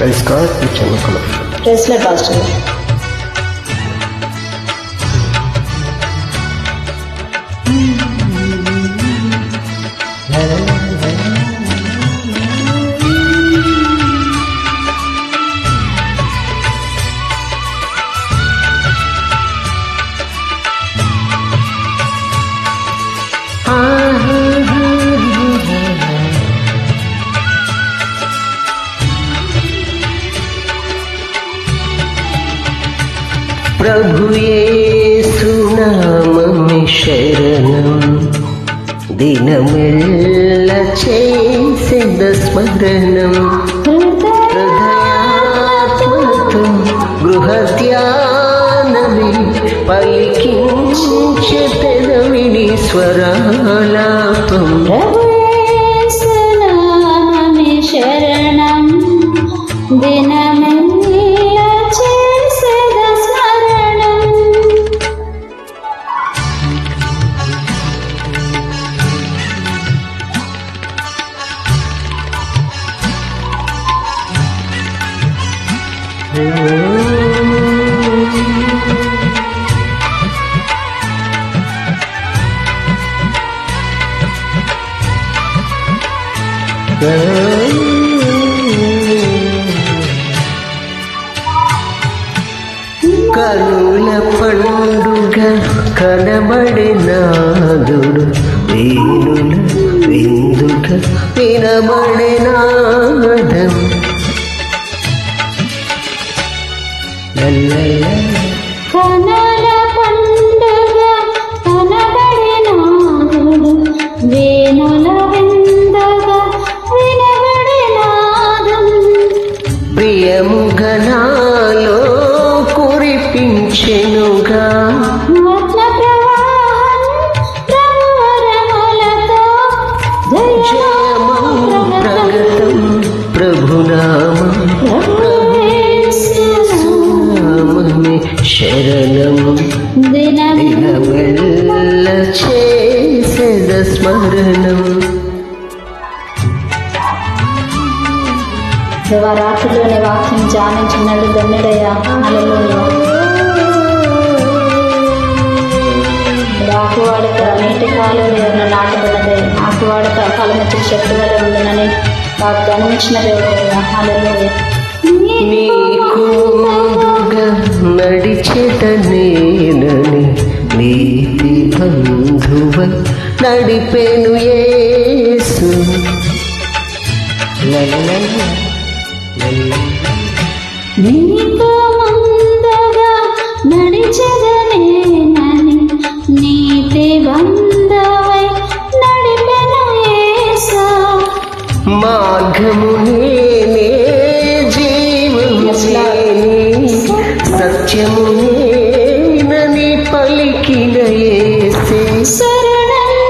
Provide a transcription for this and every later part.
Beskar Uçalı Kılıç. Resme başladı. ప్రభుయేసునామమి శరణం. దినమెల్ల చేసేద స్మరణం. హృదయాత్మతో గృహధ్యానమి పలికించే స్వరాలాపం. ప్రభుయేసునామమే శరణం. దినమెల్ల కనుల పండుగ కనబడినాదుడు వేణుల విందుక వినబడినాదం కనల పండుగ కనబడినాదుడు వేణుల ప్రియముగనాలో కురిపించెనుగా. చేసేద స్మరణం రాత్రిలోని వాక్యం ధ్యానించినట్టు ధన్యుడయ్యా హల్లెలూయా ఆకువాడక నీటి కాలువలు ఎవరిన నాటబడినదే ఆకువాడక ఫలమిచ్చే శక్తి వల్ల ఉండునని వాగ్దానం ఇచ్చిన హల్లెలూయా నీకు ముందుగా నడిచేట నేనని నీతి బంధువ నడిపెను యేసు లలలల, లలలల. నీతో ముందుగా నీతి నడిపెను మార్గము సత్యము నేనని పలికిన యేసే. శరణం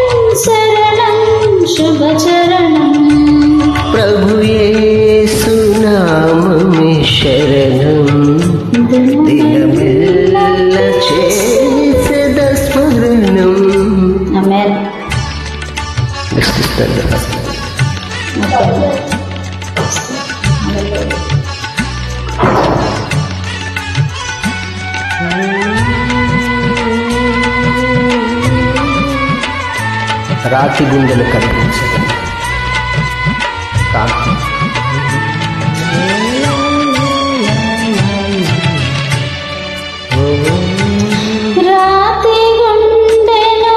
శరణం శుభచరణం. ప్రభు యేసునామమే శరణం. దినమెల్ల చేసేద స్మరణం. ఆమేన్ రాతి గుండెలు కనిపించదు. కాంతి రాతి గుండెను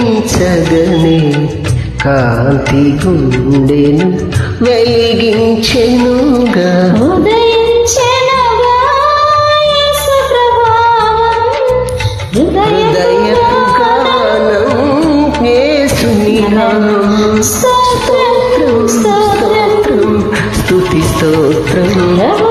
కరిగించగనే కాంతి గుండెను వెలిగించెనుగా స్తోత్రం స్తోత్రం స్తోత్రం. స్తుతి స్తోత్రం.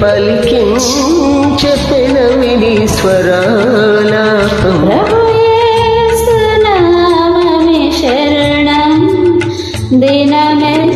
పలికించ పెనవిని స్వరాలాపం దినమే